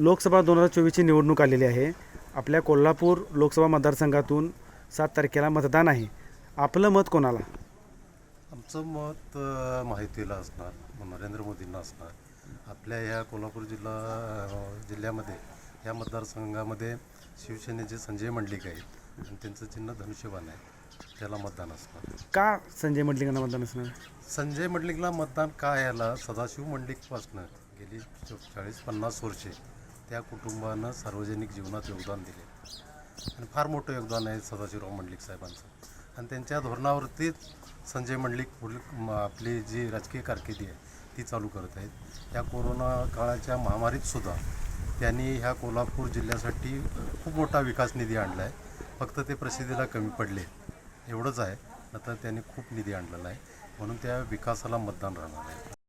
लोकसभा दोन हजार चोवीसची निवडणूक आलेली आहे. आपल्या कोल्हापूर लोकसभा मतदारसंघातून सात तारखेला मतदान आहे. आपलं मत कोणाला? आमचं मत अ, माहितीला असणार नरेंद्र मोदींना असणार. आपल्या ह्या कोल्हापूर जिल्हा अ, जिल्ह्यामध्ये या मतदारसंघामध्ये शिवसेनेचे संजय मंडलिक आहेत. आणि त्यांचं चिन्ह धनुष्यबाण आहे. त्याला मतदान असणार. का संजय मंडलिकांना मतदान असणार? संजय मंडलिकला मतदान का याला सदाशिव मंडलिकपासनं गेली चाळीस पन्नास वर्षे. त्या कुटुंबानं सार्वजनिक जीवनात योगदान दिले. आणि फार मोठं योगदान आहे सदाशिवराव मंडलिक साहेबांचं. आणि त्यांच्या धोरणावरतीच संजय मंडलिक पुढील म- आपली जी राजकीय कारकिर्दी आहे ती चालू करत आहेत. या कोरोना काळाच्या महामारीत सुद्धा त्यांनी ह्या कोल्हापूर जिल्ह्यासाठी खूप मोठा विकास निधी आणला आहे. फक्त ते प्रसिद्धीला कमी पडले एवढंच आहे आता त्यांनी खूप निधी आणलेला आहे. म्हणून त्या विकासाला मतदान राहणार आहे.